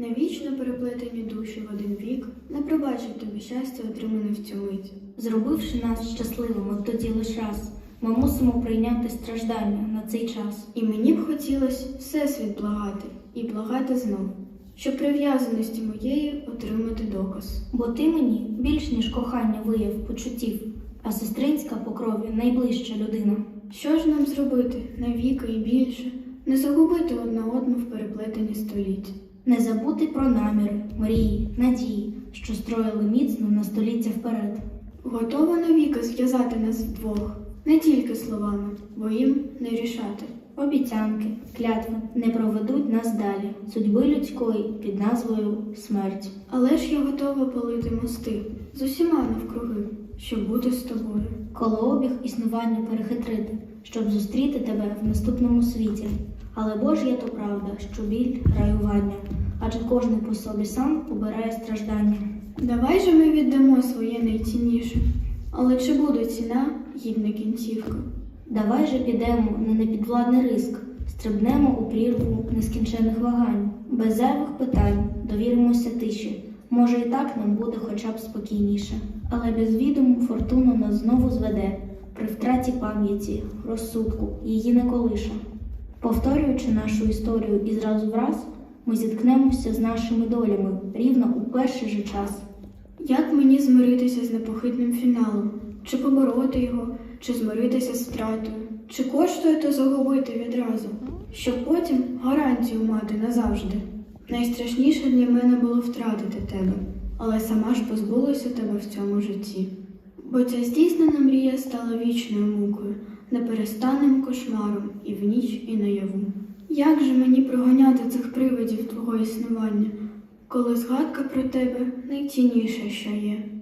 Навічно переплетені душі в один вік, не пробачить тобі щастя, отримане в цю мить. Зробивши нас щасливими тоді лиш раз, ми мусимо прийняти страждання на цей час. І мені б хотілося всесвіт благати і благати знов, щоб прив'язаності моєї отримати доказ. Бо ти мені більш ніж кохання вияв почуттів, а сестринська по крові найближча людина. Що ж нам зробити навіки і більше, не загубити одна одну в переплетенні століть? Не забути про наміри, мрії, надії, що строїли міцно на століття вперед. Готова навіки зв'язати нас вдвох, не тільки словами, бо їм не рішати. Обіцянки, клятви не проведуть нас далі, судьби людської під назвою смерть. Але ж я готова полити мости з усіма навкруги, щоб бути з тобою. Колообіг існування перехитрити, щоб зустріти тебе в наступному світі. Але Божя то правда, що біль раювання, адже кожен по собі сам обирає страждання. Давай же ми віддамо своє найцінніше, але чи буде ціна гідна кінцівка? Давай же підемо на непідвладний риск, стрибнемо у прірву нескінчених вагань, без зайвих питань, довіримося тиші. Може, і так нам буде хоча б спокійніше. Але без відому фортуна нас знову зведе при втраті пам'яті, розсудку, її не колише. Повторюючи нашу історію і зразу враз, ми зіткнемося з нашими долями рівно у перший же час. Як мені змиритися з непохитним фіналом? Чи побороти його, чи змиритися з втратою? Чи коштує то загубити відразу, щоб потім гарантію мати назавжди? Найстрашніше для мене було втратити тебе, але сама ж позбулася тебе в цьому житті. Бо ця здійснена мрія стала вічною мукою, неперестанним кошмаром і в ніч, і наяву. Як же мені проганяти цих привидів твого існування, коли згадка про тебе найцінніше, що є?